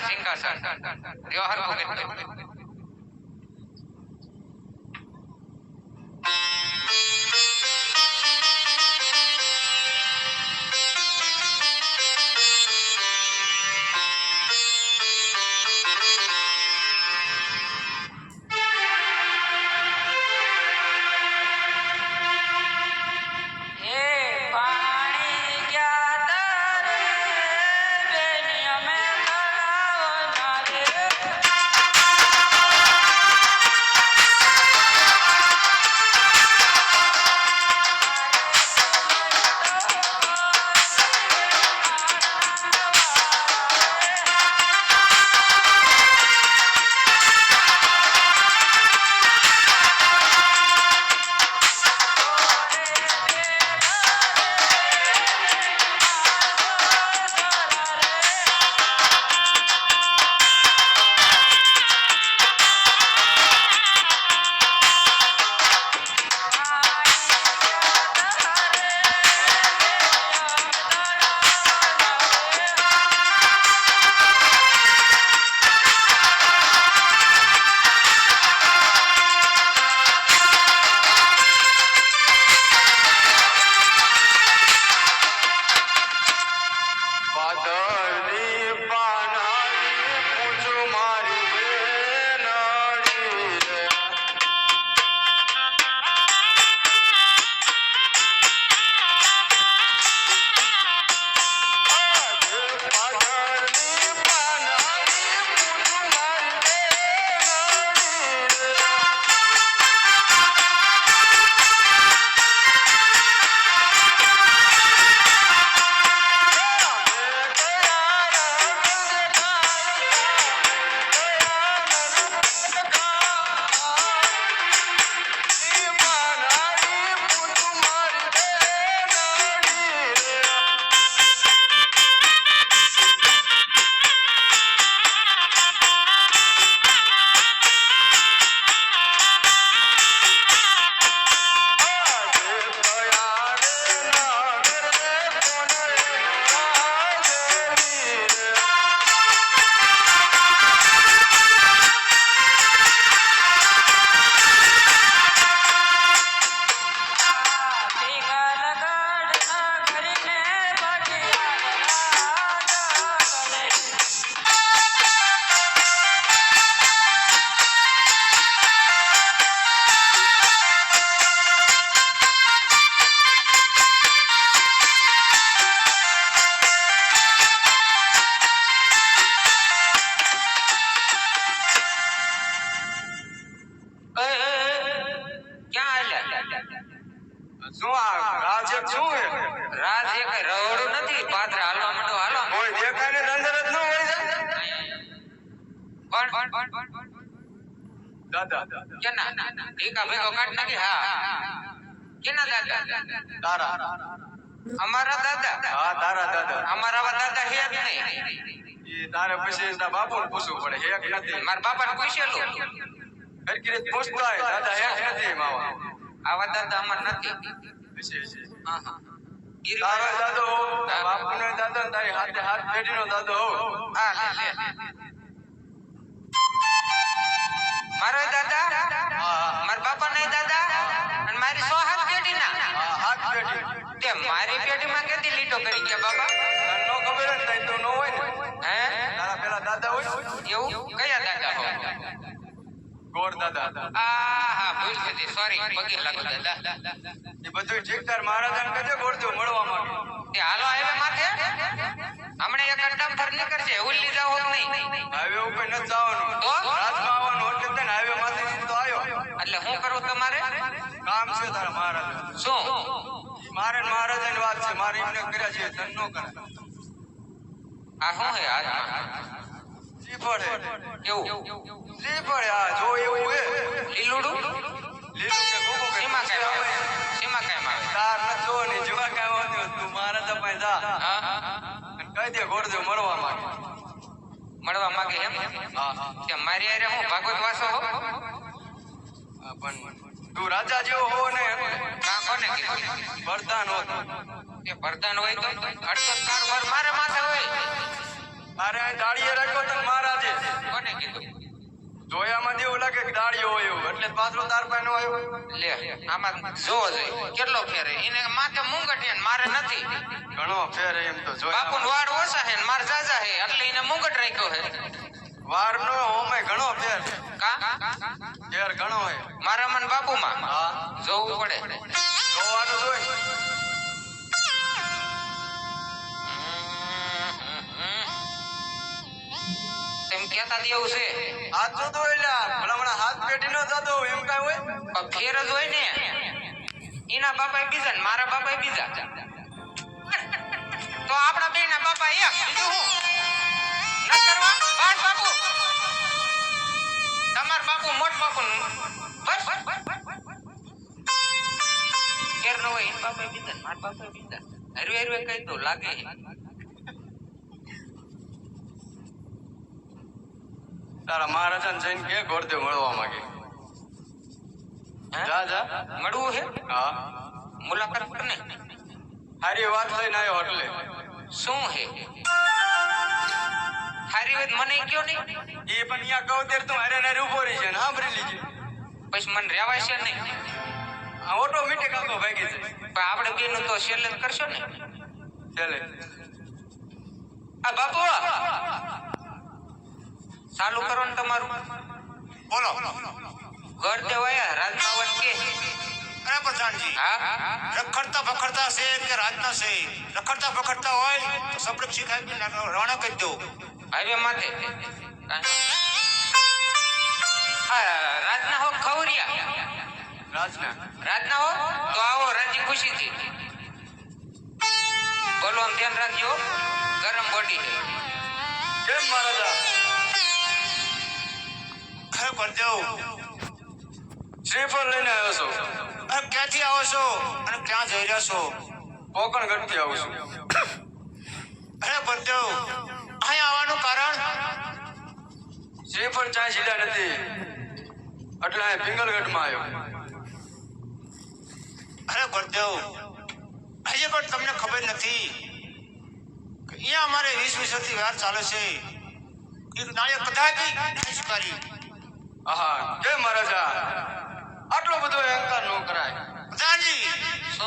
સિંહાસન. રહ્યો નહીં ઈ તારે પછી તારા બાપુને પૂછવું પડે. હેક નથી? મારા બાપાને પૂછેલું? હરકી રીત પૂછતા હોય દાદા હેક નથી માવા? આવા દાદા અમાર નથી. હશે હશે હા હા. ગીરી તારો દાદો હો, તારા બાપુનો દાદો ને તારી હાથે હાથ પેઢીનો દાદો હો. હા લે લે. મારો દાદા? હા મારા બાપા નહીં દાદા? અને મારી સો હાથ પેઢી ના હા હાથ પેઢી તે મારી પેઢીમાં કેદી લીટો કરી ગયા બાબા હે? તારા પેલા દાદા હોય? એવું? કયા દાદા હો? ગોર દાદા. આ હા ભૂલ થઈ સોરી પગે લાગો દાદા. એ બધું ઠીક તાર મહારાજાને કહેજે ગોરદેવ મળવા માંગે તે હાલો હાઈવે માથે? હમણે એક અડધામ ફર નીકળશે. એવું લીધા હોત નહીં. ન જવાનું. તો? આવવાનું એટલે તને હાઈવે માંથી તો આવ્યો. એટલે હું કરું તમારે? કામ છે તારા મહારાજ શું? મારે મહારાજાની વાત છે. મારે એમને કર્યા છે તને નો કરે. આ શું હે હાથમાં લીપડ એવું. લીપડ આ જો એવું હે લીલુડું? લીલું કે ભૂખું કે સીમા પૂછે આવે. આવે સીમા કાંઈ આવે તાર ન જો ને જીવા કાંઈ વાંધો તું મારા તો પાઈ જા. હા? અને કહી દે ગોરજો મળવા માંગે. મળવા માંગે એમ? હા કે મારી આરે હું ભાગવત વાસો હો પણ તું રાજા જેવો હો ને. કા કોને કીધું વરદાન હોત. એ વરદાન હોય તો? અડધો કારોબાર મારે માથે હોય. અરે આ દાડીએ રાખ્યો તને મહારાજે. કોને કીધું? જોયામાં લાગે કે દાડીઓ હોય એવું. એટલે પાછો તાર પાસે નો આવ્યો. લે આમાં જોવો જોઈએ. કેટલો ફેર એને માથે મુંગટ મારે નથી. ઘણો ફેર એમ તો બાપુ વાડ ઓછા હે મારે જાજા હે એટલે એને મુંગટ રાખ્યો હે વાર નો ઓમે ઘણો ફેર. કા? ફેર ઘણો હે મારા મન બાપુમાં? હા. જોવું પડે. જોવાનું જોઈ કેતા દેવું છે. હાથ જોતો હાથ પેટી નો હોય એમ કાઈ હોય? પણ ફેર જ હોય ને. એના બાપા બીજા ને મારા બાપા બીજા. તો આપણા બે ના બાપા એક. બીજું હું? ન કરવા? બાર બાપુ. તમાર બાપુ મોટ બાપુ બસ. ફેર ન હોય એના બાપા બીજા મારા બાપા બીજા. હરવે હરવે કઈ તો લાગે. તારા મહારાજાને જઈને કે ગોળદેવ મળવા માંગે. હે? જા જા. મળવું હે? હા. મુલાકાત કરને. હારી વાત લઈને આવ્યો એટલે. શું હે? હારી વાત મને કયો નહીં? એ પણ અહીંયા કહું ત્યારે તું હારે હારે ઊભો રહી છે ને સાંભળી લીજે. પછી મને રેવાય છે નહીં? આ ઓટોમેટિક આખો ભાગી જાય. પણ આપણે બેનું તો છેલ્લે જ કરશો ને? ચાલે આ બાપુ ચાલુ કરો ને તમારું. બોલો. ઘર દેવાયા રાજમાવન કે અરે પ્રધાનજી રખડતા ભખડતા છે કે રાજના છે? રખડતા ભખડતા હોય તો સપડક શીખાય બી રણે કહી દો હાઈવે માથે આ રાજના હો ખવરિયા. રાજના રાજના હો? તો આવો રાજી ખુશીથી. બોલો આમ ધ્યાન રાખજો. ગરમ બોડી કેમ મહારાજા? અરે બળદેવ શ્રીફળ લઈને આવ્યો છો. અને ક્યાંથી આવો છો? અને ક્યાં જઈ રહ્યા છો? કોકણ ગઢથી આવું છું. અરે બળદેવ અહીં આવવાનું કારણ? શ્રીફળ ચાય સીધા નથી. એટલે અહીં પિંગલગઢમાં આવ્યો. અરે બળદેવ હજી પણ તમને ખબર નથી અહીંયા અમારે વીસ વીસથી વાર ચાલે છે. કદાપી નહીં સ્વીકાર્યું આહા કેમ મહારાજા. આટલો બધો અહંકાર નો કરાય. પ્રધાનજી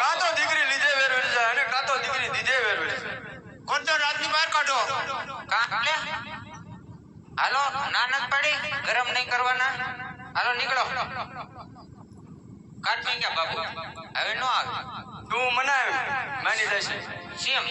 કાં તો દીકરી લીધે વેરવેરી જાય અને કાં તો દીકરી દીધે વેરવેરી જાય કોણ રાતની બહાર કાઢો. કા? હાલો નાનક પડી ગરમ નહીં કરવાના. હાલો નીકળો. કાટ નહીં ગયા બાપુ હવે નો આવે. તું મનાય માની જશે સેમ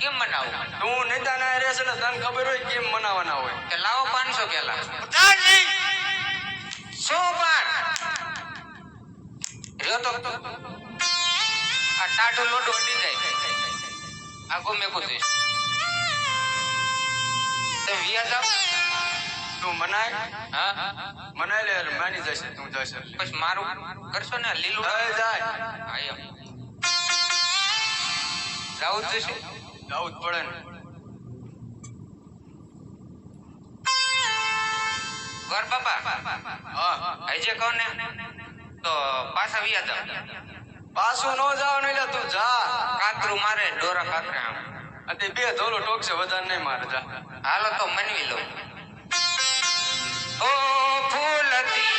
કેમ મનાવો? તું નેતા ના રહેશે ને તને ખબર હોય કેમ મનાવવાના હોય. કે લાવો પાંચસો પેલા. પ્રધાનજી શું પણ રહ્યો તો? આ ટાટુ લોટ વટી જાય. આ ગમે કુદીશ તમે વ્યાજ આપ. તું મનાય? હા? મનાય લે માની જશે તું જશે. પછી મારું કરશો ને લીલું? જાય જાય. હા જાવું જશે? જવું જ પડે ને. ઘર બાપા હા હજે કહો ને. તો પાછા વ્યાજ પાછું ન જવાનું એટલે તું જા. કાતરું મારે ડોરા કાતરે આમ. બે ધોલો ટોકશે વધારે નહીં મારે જા. હાલો તો મનવી લો ઓ ફૂલથી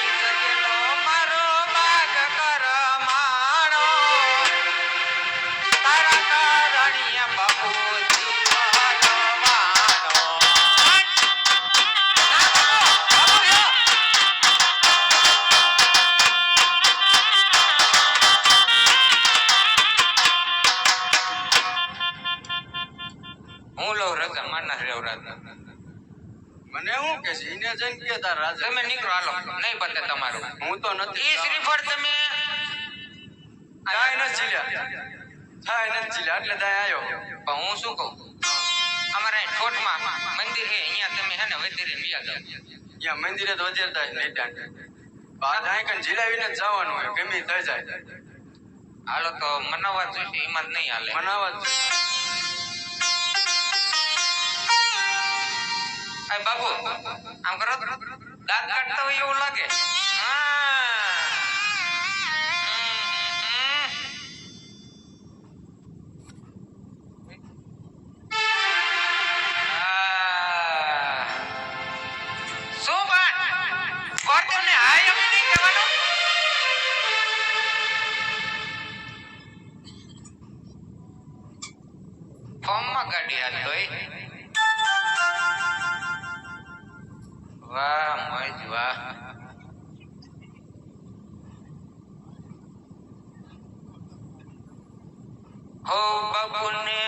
રાજા તમે નીકળો હાલો. નહીં પતે તમારું. હું તો નથી. એ શ્રીફળ તમે ચાય નથી ચીલ્યા ચાય નથી ચીલ્યા એટલે ત્યાં આવ્યો પણ હું શું કહું? અમારા ઠોઠમાં મંદિર છે. અહીંયા તમે હે ને વતીરીને વ્યા જાઓ. અહીંયા મંદિરે તો વધેરતા જ નહીં ત્યાં બાદ અહીં કઈ જીલાવીને જ જવાનું હોય. ગમે થઈ જાય. હાલો તો મનાવા જોઈશે એમાં જ નહીં હાલે. મનાવા જ બાબુ આમ કરો. દાંત કાઢતા હોય એવું લાગે. હો બાપુને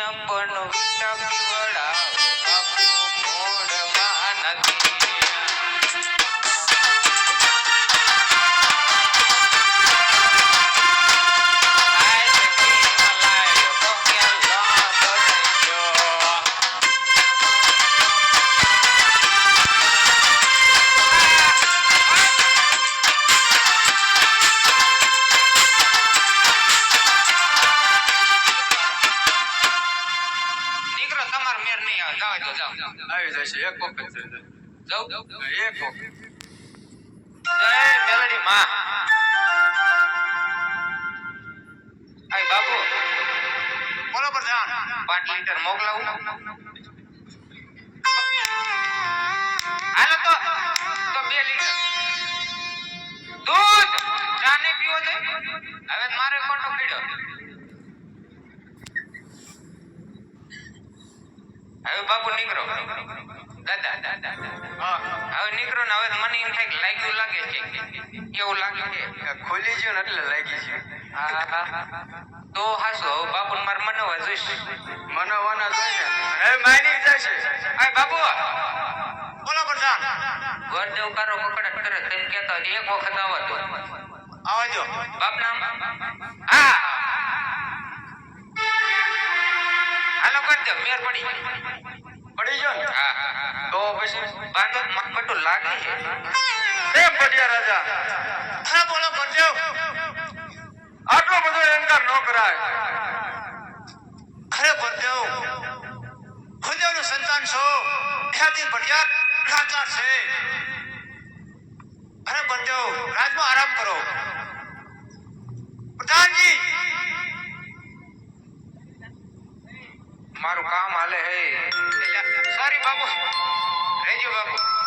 પાંચ લીટર મોકલાવું. હાલો તો તો બે લીટર. દૂધ! જાને પીવો છે? હવે મારે કોટો પીડ્યો હવે બાપુ નીકળો. દાદા. દાદા હા હવે નીકળો ને હવે મને એમ થાય કે લાગ્યું લાગે છે. કેવું લાગે છે. ખોલી ગયું ને એટલે લાગી છે તો હાસો બાપુ માર મનવા જોઈશ. મનવાના જોઈને હવે માની જશે. આય બાપુ! બોલો પ્રધાન. ગોરદેવ કારો પકડે કરે તેમ કેતા એક વખત આવવા દો આવા બાપ નામ હા. હાલો કરી દો મેર પડી પડી જો હા. તો પછી? બાંધો જ લાગી છે. કેમ પટિયા રાજા? હા બોલો કરજો આટલો બધો અહંકાર ન કરાય. અરે ભરદેવ ખુદેવનું સંતાન છો. એનાથી ભટિયાર રાજા છે. અરે ભરદેવ રાજમાં આરામ કરો. પ્રધાનજી! મારું કામ હાલે હે. સોરી બાબુ. રેજો બાબુ.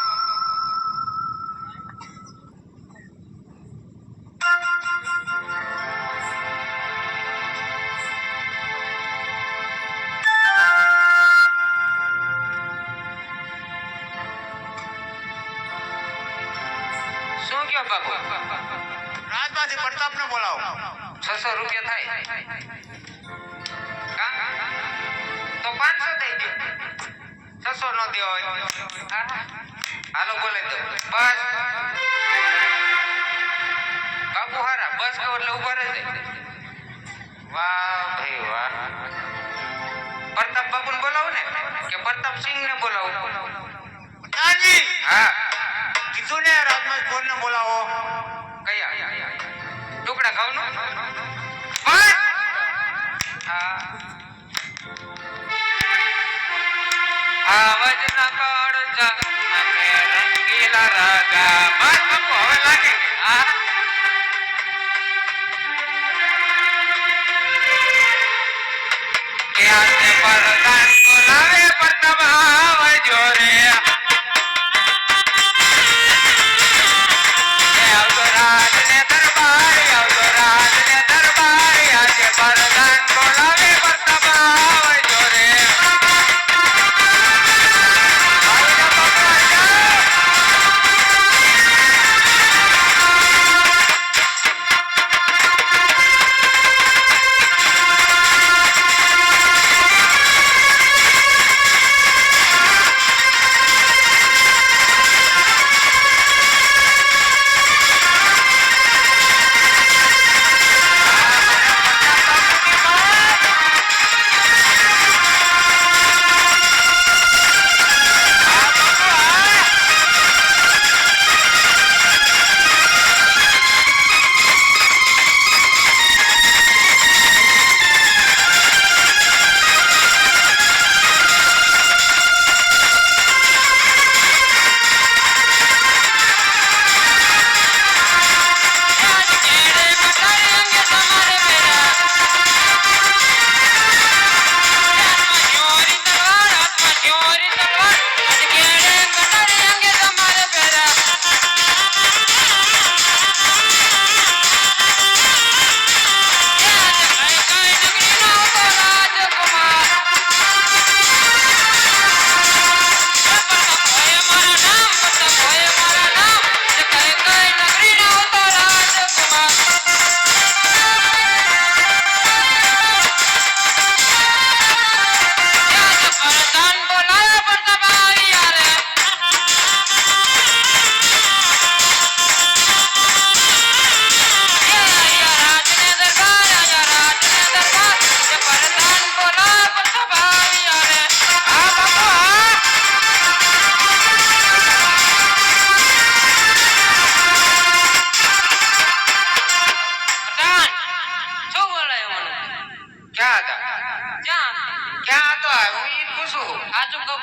કે પ્રતાપ સિંહ ને બોલાવું. પ્રધાનજી હા. કીધું ને રાજમાં કોણને બોલાવો. કયા? ટુકડા ઘઉંનો બસ હા. આવજ ના કડજા અને રંગીલા રાગા બસ લાગે. હા. બોલાવે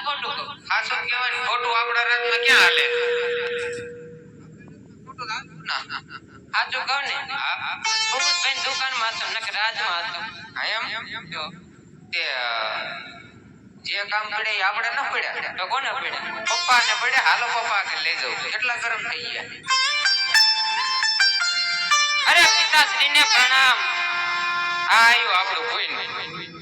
ખોટું સાસુ કહેવાય? ખોટું આપણા રાજમાં ક્યાં હાલે? જે કામ પડે એ આપણે ન પડ્યા. તો કોને પડ્યા? પપ્પા ને હાલો પપ્પા લઈ જવું કેટલા ગરમ થઈ ગયા. અરે પિતાશ્રીને પ્રણામ. આ આવ્યું આપણું કોઈ નહીં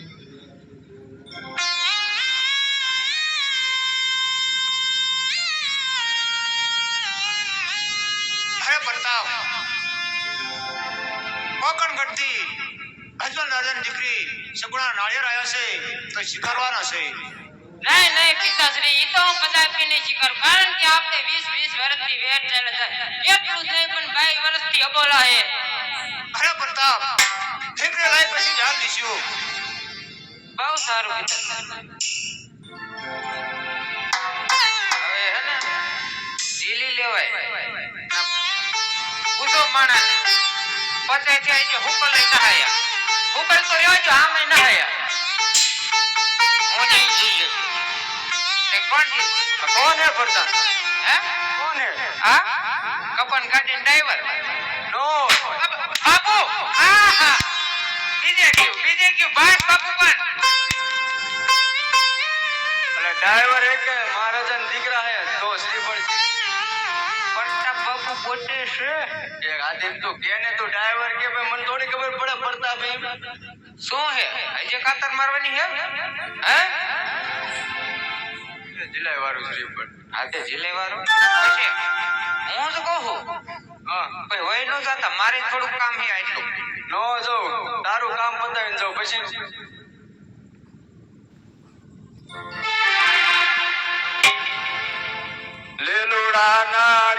પ્રતાપ કોકણગઢથી અજમલ દાદાની દીકરી સગુણા નાળિયેર આવ્યા છે તો સ્વીકારવાના છે. નહીં નહીં પિતાશ્રી એ તો હું કદાપી નહીં સ્વીકારું કારણ કે આપણે વીસ વીસ વર્ષથી વેર ચાલે છે. એટલું જ નહીં પણ બાઈ વર્ષથી અબોલા હે અરે પ્રતાપ દીકરી લાઈ પછી જાણ દીશું બહુ સારું પિતાશ્રી. હવે હે ને લેવાય. માણસ પચાય છે આજે હુકલ નહાયા હુકલ તો રહ્યો જો આમે નહાયા હું જઈ તે કોણ ઝીલ્યું? કોણ હે પ્રતાપ હે? કોણ હે? હા? કપન કાઢીને ડ્રાઈવર. નો બાપુ! આ હા બીજે ગયું બીજે ગયું બસ બાપુ પણ. એટલે ડ્રાઈવર હે કે મહારાજાના દીકરા હે તો શ્રીફળ પોતે છે? તો કે ને તું ડ્રાઈવર કે ભાઈ મને થોડી ખબર પડે પ્રતાપ એમ શું હે? હજે કાતર મારવાની હે? હે? જિલ્લા વાળું શ્રીફળ હા તે જીલે વાળો હું જ કહું? હા. ભાઈ હોય ન જાતા મારે થોડું કામ હે આટલું. નો તારું કામ પતાવીને જાઉં પછી. લેલુડાના